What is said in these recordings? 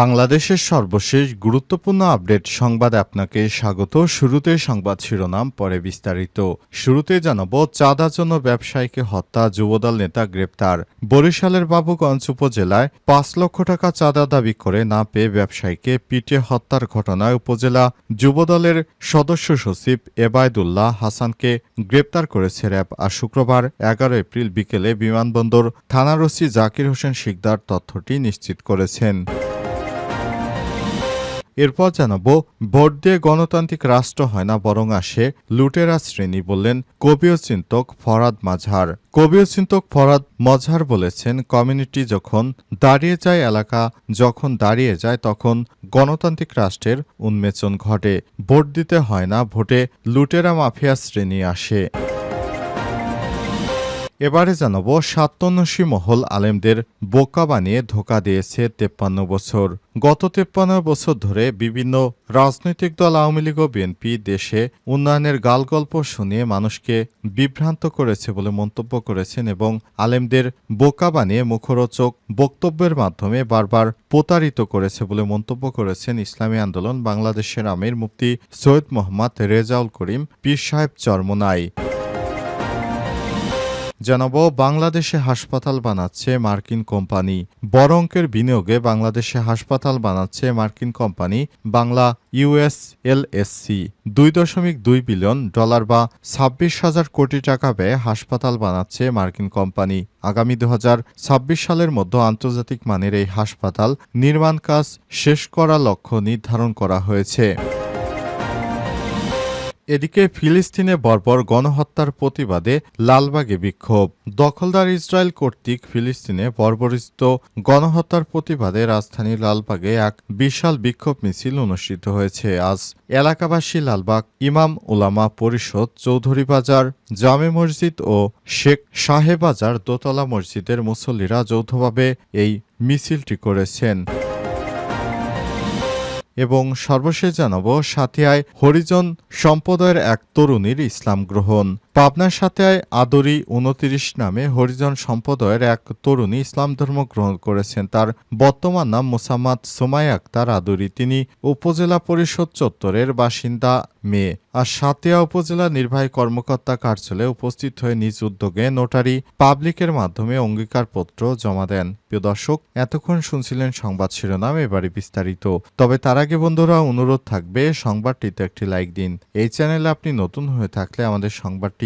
বাংলাদেশের সর্বশেষ গুরুত্বপূর্ণ আপডেট সংবাদে আপনাকে স্বাগত। শুরুতে সংবাদ শিরোনাম, পরে বিস্তারিত। শুরুতে জানাব, চাঁদার জন্য ব্যবসায়ীকে হত্যা, যুবদল নেতা গ্রেপ্তার। বরিশালের বাবুগঞ্জ উপজেলায় পাঁচ লক্ষ টাকা চাঁদা দাবি করে না পেয়ে ব্যবসায়ীকে পিটিয়ে হত্যার ঘটনায় উপজেলা যুবদলের সদস্য সচিব এবায়দুল্লাহ হাসানকে গ্রেপ্তার করেছে র্যাব। আর শুক্রবার এগারো এপ্রিল বিকেলে বিমানবন্দর থানার ওসি জাকির হোসেন শিকদার তথ্যটি নিশ্চিত করেছেন। এরপর জানাব ভোট দিয়ে গণতান্ত্রিক রাষ্ট্র হয় না, বরং আসে লুটেরা শ্রেণি বললেন কবি ও চিন্তক ফরাদ মাঝহার। কবি ও চিন্তক ফরাদ মজহার বলেছেন, কমিউনিটি যখন দাঁড়িয়ে যায় এলাকা, যখন দাঁড়িয়ে যায় তখন গণতান্ত্রিক রাষ্ট্রের উন্মেচন ঘটে। ভোট দিতে হয় না, ভোটে লুটেরা মাফিয়া শ্রেণি আসে। এবারে জানাব সাতান্নশী মহল আলেমদের বোকা বানিয়ে ধোকা দিয়েছে তেপ্পান্ন বছর। গত তেপ্পান্ন বছর ধরে বিভিন্ন রাজনৈতিক দল, আওয়ামী লীগ ও বিএনপি দেশে উন্নয়নের গালগল্প শুনিয়ে মানুষকে বিভ্রান্ত করেছে বলে মন্তব্য করেছেন এবং আলেমদের বোকা বানিয়ে মুখরোচক বক্তব্যের মাধ্যমে বারবার প্রতারিত করেছে বলে মন্তব্য করেছেন ইসলামী আন্দোলন বাংলাদেশের আমির মুফতি সৈয়দ মোহাম্মদ রেজাউল করিম পীর সাহেব চরমনাই। জানাব, বাংলাদেশে হাসপাতাল বানাচ্ছে মার্কিন কোম্পানি। বড় অঙ্কের বিনিয়োগে বাংলাদেশে হাসপাতাল বানাচ্ছে মার্কিন কোম্পানি, বাংলা ইউএস ইউএসএলএসসি দুই দশমিক দুই বিলিয়ন ডলার বা ছাব্বিশ হাজার কোটি টাকা ব্যয়ে হাসপাতাল বানাচ্ছে মার্কিন কোম্পানি। আগামী দু সালের মধ্যে আন্তর্জাতিক মানের এই হাসপাতাল নির্মাণ কাজ শেষ করার লক্ষ্য নির্ধারণ করা হয়েছে। এদিকে ফিলিস্তিনে বর্বর গণহত্যার প্রতিবাদে লালবাগে বিক্ষোভ। দখলদার ইসরায়েল কর্তৃক ফিলিস্তিনে বর্বরিত গণহত্যার প্রতিবাদে রাজধানী লালবাগে এক বিশাল বিক্ষোভ মিছিল অনুষ্ঠিত হয়েছে। আজ এলাকাবাসী লালবাগ ইমাম ওলামা পরিষদ, চৌধুরী বাজার, জামে মসজিদ ও শেখ সাহেবাজার দোতলা মসজিদের মুসল্লিরা যৌথভাবে এই মিছিলটি করেছেন। এবং সর্বশেষ জানাব সাথিয়ায় হরিজন সম্প্রদায়ের এক তরুণীর ইসলাম গ্রহণ। পাবনার সাথিয়ায় আদরি উনতিরিশ নামে হরিজন সম্প্রদায়ের এক তরুণী ইসলাম ধর্ম গ্রহণ করেছেন। তার বর্তমান নাম মোসাম্মদ সোমাই আক্তার আদরি। তিনি উপজেলা পরিষদ চত্বরের বাসিন্দা মেয়ে। আর সাতিয়া উপজেলা নির্বাহী কর্মকর্তা কার্যালয়ে উপস্থিত হয়ে নিজ উদ্যোগে নোটারি পাবলিকের মাধ্যমে অঙ্গীকারপত্র জমা দেন। প্রিয় দর্শক, এতক্ষণ শুনছিলেন সংবাদ শিরোনাম, এবারে বিস্তারিত। তবে তার আগে বন্ধুরা, অনুরোধ থাকবে, সংবাদটিতে একটি লাইক দিন। এই চ্যানেলে আপনি নতুন হয়ে থাকলে আমাদের সংবাদটি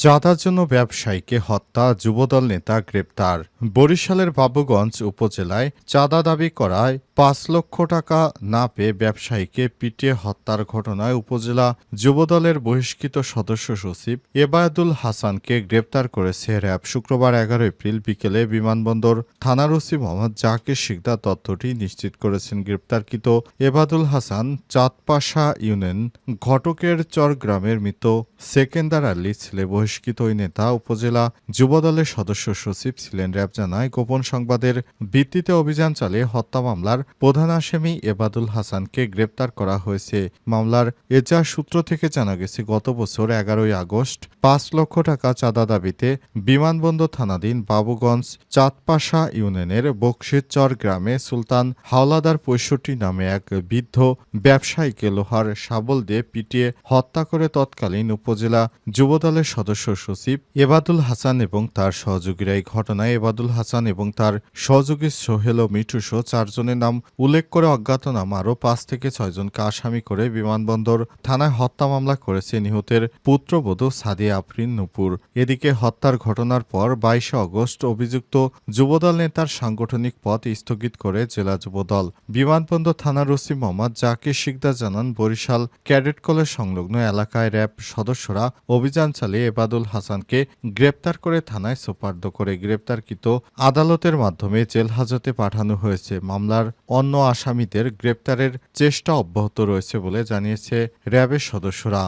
চাঁদার জন্য ব্যবসায়ীকে হত্যা, যুবদল নেতা গ্রেপ্তার। বরিশালের বাবুগঞ্জ উপজেলায় চাঁদা দাবি করায় পাঁচ লক্ষ টাকা না পেয়ে ব্যবসায়ীকে পিটিয়ে হত্যার ঘটনায় উপজেলা যুবদলের বহিষ্কৃত সদস্য সচিব এবায়দুল হাসানকে গ্রেপ্তার করেছে র্যাব। শুক্রবার এগারো এপ্রিল বিকেলে বিমানবন্দর থানার ওসি মোহাম্মদ জাকির শিকদার তথ্যটি নিশ্চিত করেছেন। গ্রেপ্তারকৃত এবাদুল হাসান চাঁদপাশা ইউনিয়ন ঘটকের চর গ্রামের মৃত সেকেন্দার আলী ছেলে বহিষ্কৃত ওই নেতা উপজেলা যুবদলের সদস্য সচিব ছিলেন র্যাব জানায় গোপন সংবাদের ভিত্তিতে অভিযান চালিয়ে হত্যা মামলার প্রধান আসামি এবাদুল হাসানকে গ্রেপ্তার করা হয়েছে। মামলার এজা সূত্র থেকে জানা গেছে, গত বছর এগারোই আগস্ট পাঁচ লক্ষ টাকা চাঁদা দাবিতে বিমানবন্দর থানাধীন বাবুগঞ্জ চাঁদপাশা ইউনিয়নের বকশিরচর গ্রামে সুলতান হাওলাদার পঁয়ষট্টি নামে এক বৃদ্ধ ব্যবসায়ীকে লোহার শাবল দিয়ে পিটিয়ে হত্যা করে তৎকালীন উপজেলা যুবদলের সদস্য সচিব এবাদুল হাসান এবং তার সহযোগীরা এই ঘটনায় এবাদুল হাসান এবং তার সহযোগী সোহেল ও মিঠু সহ চারজনের নাম উল্লেখ করে অজ্ঞাতনামা আরও পাঁচ থেকে ছয়জনকে আসামি করে বিমানবন্দর থানায় হত্যা মামলা করেছে নিহতের পুত্রবধূ সাদিয়া আফরিন নুপুর। এদিকে হত্যার ঘটনার পর বাইশে অগস্ট অভিযুক্ত যুবদল নেতার সাংগঠনিক পথ স্থগিত করে জেলা যুবদল। বিমানবন্দর থানার ওসি মোহাম্মদ জাকির শিকদার জানান, বরিশাল ক্যাডেট কলেজ সংলগ্ন এলাকায় র্যাব সদস্যরা অভিযান চালিয়ে এবাদুল হাসানকে গ্রেপ্তার করে থানায় সোপার্দ করে গ্রেপ্তারকৃত আদালতের মাধ্যমে জেল হাজতে পাঠানো হয়েছে। মামলার অন্য আসামিদের গ্রেপ্তারের চেষ্টা অব্যাহত রয়েছে বলে জানিয়েছে র্যাবের সদস্যরা।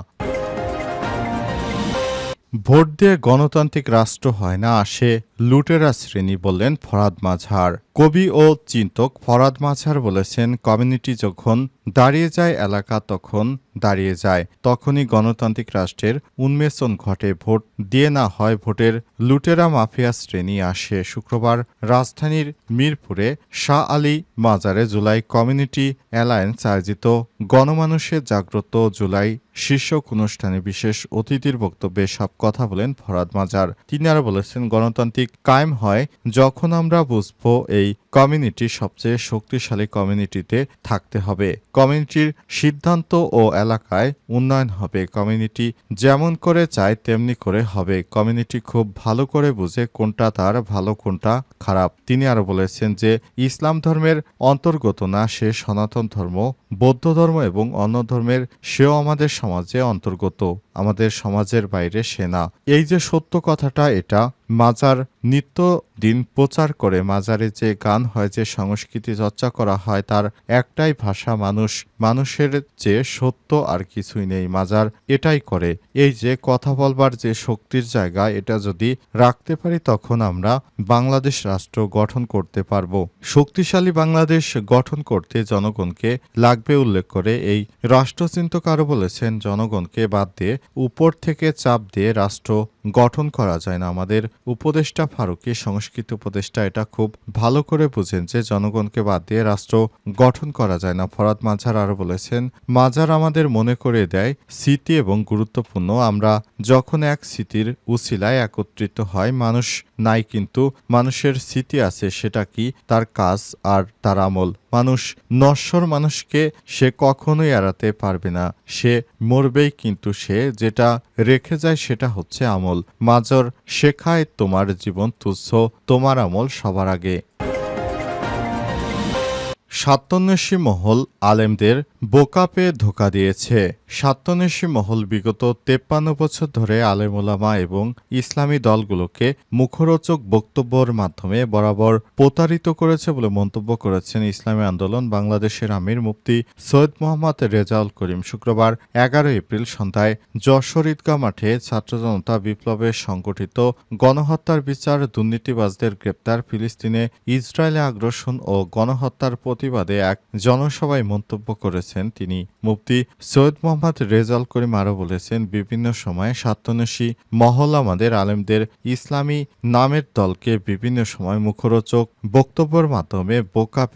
ভোট দিয়ে গণতান্ত্রিক রাষ্ট্র হয় না আসে লুটেরা শ্রেণি বললেন ফরাদ মাঝার। কবি ও চিন্তক ফরাদ মাঝার বলেছেন, কমিউনিটি যখন দাঁড়িয়ে যায় এলাকা, তখন দাঁড়িয়ে যায়। তখনই গণতান্ত্রিক রাষ্ট্রের উন্মেষণ ঘটে। ভোট দিয়ে না হয় ভোটের, লুটেরা মাফিয়া শ্রেণি আসে। শুক্রবার রাজধানীর মিরপুরে শাহ আলী মাজারে জুলাই কমিউনিটি অ্যালায়েন্স আয়োজিত গণমানুষের জাগ্রত জুলাই শীর্ষক অনুষ্ঠানে বিশেষ অতিথির বক্তব্যে সব কথা বলেন ফরাদ মাজার তিনি আরও বলেছেন, গণতান্ত্রিক কায়েম হয় যখন আমরা বুঝব এই কমিউনিটি সবচেয়ে শক্তিশালী কমিউনিটিতে থাকতে হবে। কমিউনিটির সিদ্ধান্ত ও এলাকায় উন্নয়ন হবে। কমিউনিটি যেমন করে চায়, তেমনি করে হবে। কমিউনিটি খুব ভালো করে বুঝে কোনটা তার, ভালো কোনটা খারাপ। তিনি আরও বলেছেন যে, ইসলাম ধর্মের অন্তর্গত না, সে সনাতন ধর্ম বৌদ্ধ ধর্ম এবং অন্য ধর্মের সেও আমাদের সমাজে অন্তর্গত, আমাদের সমাজের বাইরে সে না এই যে সত্য কথাটা, এটা মাজার নিত্য দিন প্রচার করে, মাজারে যে গান হয়, যে সংস্কৃতি চর্চা করা হয়, তার একটাই ভাষা মানুষ। মানুষের যে সত্য আর কিছুই নেই, মাজার এটাই করে। এই যে কথা বলবার যে শক্তির জায়গা, এটা যদি রাখতে পারি, তখন আমরা বাংলাদেশ রাষ্ট্র গঠন করতে পারব। শক্তিশালী বাংলাদেশ গঠন করতে জনগণকে লাগবে উল্লেখ করে এই রাষ্ট্রচিন্তকারও বলেছেন জনগণকে বাদ দিয়ে উপর থেকে চাপ দিয়ে রাষ্ট্র গঠন করা যায় না। আমাদের উপদেষ্টা ফারুকি, সংস্কৃত উপদেষ্টা, এটা খুব ভালো করে বুঝেন যে জনগণকে বাদ দিয়ে রাষ্ট্র গঠন করা যায় না। ফরাদ মাঝার আরও বলেছেন মাজার আমাদের মনে করে দেয় স্মৃতি এবং গুরুত্বপূর্ণ। আমরা যখন এক স্মৃতির উসিলায় একত্রিত হয়, মানুষ নাই কিন্তু মানুষের স্মৃতি আছে, সেটা কি? তার কাজ আর তার আমল। মানুষ নশ্বর মানুষকে সে কখনোই এড়াতে পারবে না। সে মরবেই কিন্তু সে। যেটা রেখে যায়, সেটা হচ্ছে আমল। মাজর, শেখায় তোমার জীবন তুচ্ছ, তোমার আমল সবার আগে। সাতন্যাসী মহল আলেমদের বোকাপে ধোকা দিয়েছে। সাতন্যাসী মহল বিগত তেপ্পান্ন বছর ধরে আলেমোলামা এবং ইসলামী দলগুলোকে মুখরোচক বক্তব্যের মাধ্যমে বরাবর প্রতারিত করেছে বলে মন্তব্য করেছেন ইসলামী আন্দোলন বাংলাদেশের আমির মুফতি সৈয়দ মোহাম্মদ রেজাউল করিম। শুক্রবার এগারো এপ্রিল সন্ধ্যায় যশোর ঈদগাহ মাঠে ছাত্র জনতা বিপ্লবে সংগঠিত গণহত্যার বিচার দুর্নীতিবাজদের গ্রেপ্তার ফিলিস্তিনে ইসরায়েলে আগ্রাসন ও গণহত্যার প্রতিবাদে এক জনসভায় মন্তব্য করেছেন তিনি। মুফতি সৈয়দ মোহাম্মদ রেজাল করিম আরও বলেছেন, বিভিন্ন সময়ে স্বার্থন্বেষী মহল আমাদের আলেমদের ইসলামী নামের দলকে বিভিন্ন সময় মুখরোচক বক্তব্যের মাধ্যমে বোকা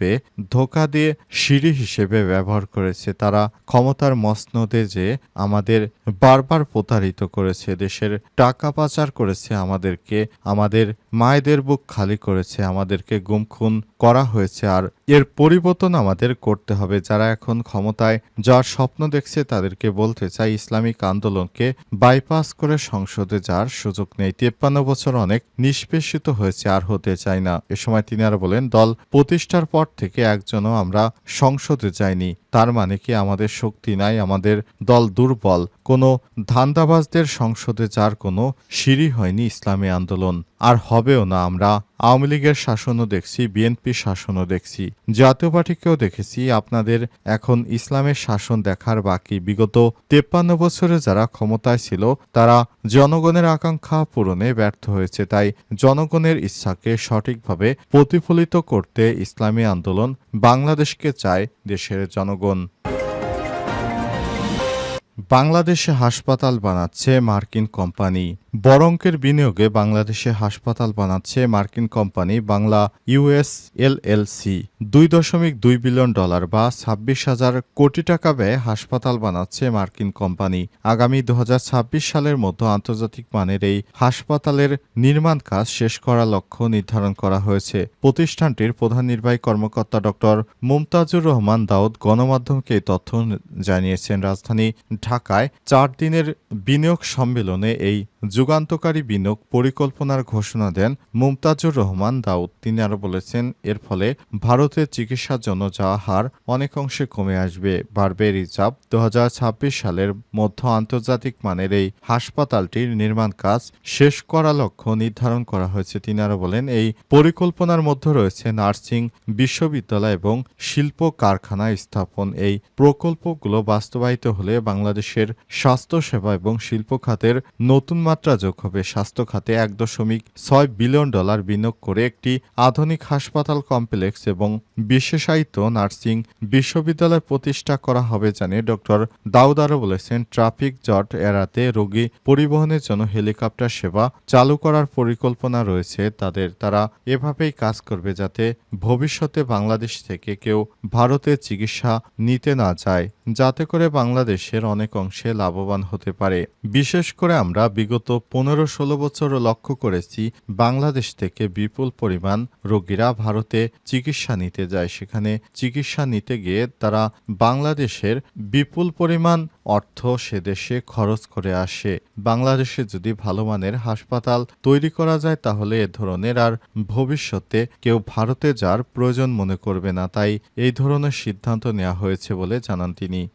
ধোকা দিয়ে সিঁড়ি হিসেবে ব্যবহার করেছে। তারা ক্ষমতার মসনদে যে আমাদের বারবার প্রতারিত করেছে, দেশের টাকা পাচার করেছে আমাদেরকে, আমাদের মায়েদের বুক খালি করেছে, আমাদেরকে গুমখুন করা হয়েছে, আর এর পরিবর্তন আমাদের করতে হবে। যারা এখন ক্ষমতায়, যার স্বপ্ন দেখছে তাদেরকে বলতে চাই ইসলামিক আন্দোলনকে বাইপাস করে সংসদে যাওয়ার সুযোগ নেই। তেপ্পান্ন বছর অনেক নিষ্পেষিত হয়েছে, আর হতে চায় না। এ সময় তিনি আর বলেন, দল প্রতিষ্ঠার পর থেকে একজনও আমরা সংসদে যাইনি। তার মানে কি আমাদের শক্তি নাই, আমাদের দল দুর্বল? কোনো ধান্দাবাজদের সংসদে যার কোনো সিঁড়ি হয়নি ইসলামী আন্দোলন। আর হবেও না, আমরা আওয়ামী লীগের শাসনও দেখছি, বিএনপি শাসনও দেখছি। জাতীয় পার্টিকেও দেখেছি, আপনাদের এখন ইসলামের শাসন দেখার বাকি বিগত তেপ্পান্ন বছরে যারা ক্ষমতায় ছিল, তারা জনগণের আকাঙ্ক্ষা পূরণে ব্যর্থ হয়েছে। তাই জনগণের ইচ্ছাকে সঠিকভাবে প্রতিফলিত করতে ইসলামী আন্দোলন বাংলাদেশকে চায়, দেশের জনগণ বাংলাদেশে হাসপাতাল বানাচ্ছে মার্কিন কোম্পানি। বড় অঙ্কের বিনিয়োগে বাংলাদেশে হাসপাতাল বানাচ্ছে মার্কিন কোম্পানি বাংলা ইউএস এলএলসি দুই দশমিক দুই বিলিয়ন ডলার বা ছাব্বিশ হাজার কোটি টাকা ব্যয়ে হাসপাতাল বানাচ্ছে মার্কিন কোম্পানি। আগামী দু হাজার ছাব্বিশ সালের মধ্যে আন্তর্জাতিক মানের এই হাসপাতালের নির্মাণ কাজ শেষ করার লক্ষ্য নির্ধারণ করা হয়েছে। প্রতিষ্ঠানটির প্রধান নির্বাহী কর্মকর্তা ডক্টর মুমতাজুর রহমান দাউদ গণমাধ্যমকে এই তথ্য জানিয়েছেন। রাজধানী ঢাকায় চার দিনের বিনিয়োগ সম্মেলনে এই যুগান্তকারী বিনিয়োগ পরিকল্পনার ঘোষণা দেন মুমতাজুর রহমান দাউদ। তিনি আরও বলেছেন, এর ফলে ভারতের চিকিৎসার জন্য যাওয়া হার অনেক অংশে কমে আসবে, বাড়বে রিজার্ভ। দু হাজার ছাব্বিশ সালের মধ্য আন্তর্জাতিক মানের এই হাসপাতালটির নির্মাণ কাজ শেষ করা লক্ষ্য নির্ধারণ করা হয়েছে। তিনি আরও বলেন, এই পরিকল্পনার মধ্যে রয়েছে নার্সিং বিশ্ববিদ্যালয় এবং শিল্প কারখানা স্থাপন। এই প্রকল্পগুলো বাস্তবায়িত হলে বাংলাদেশের স্বাস্থ্যসেবা এবং শিল্প খাতের নতুন মাত্রা যোগ হবে। স্বাস্থ্য খাতে এক দশমিক ছয় বিলিয়ন ডলার বিনিয়োগ করে একটি আধুনিক হাসপাতাল কমপ্লেক্স এবং বিশেষায়িত নার্সিং বিশ্ববিদ্যালয় প্রতিষ্ঠা করা হবে জানিয়ে ডক্টর দাউদ আরও বলেছেন, ট্রাফিক জট এড়াতে রোগী পরিবহনের জন্য হেলিকপ্টার সেবা চালু করার পরিকল্পনা রয়েছে। তাদের, তারা এভাবেই কাজ করবে যাতে ভবিষ্যতে বাংলাদেশ থেকে কেউ ভারতে চিকিৎসা নিতে না যায়। যাতে করে বাংলাদেশের অনেক অংশে লাভবান হতে পারে। বিশেষ করে আমরা বিগত পনেরো ষোলো বছর লক্ষ্য করেছি বাংলাদেশ থেকে বিপুল পরিমাণ রোগীরা ভারতে চিকিৎসা নিতে যায়। সেখানে চিকিৎসা নিতে গিয়ে তারা বাংলাদেশের বিপুল পরিমাণ অর্থ সে দেশে খরচ করে আসে। বাংলাদেশে যদি ভালো মানের হাসপাতাল তৈরি করা যায়, তাহলে এ ধরনের আর ভবিষ্যতে কেউ ভারতে যাওয়ার প্রয়োজন মনে করবে না। তাই এই ধরনের সিদ্ধান্ত নেওয়া হয়েছে বলে জানান তিনি। 보니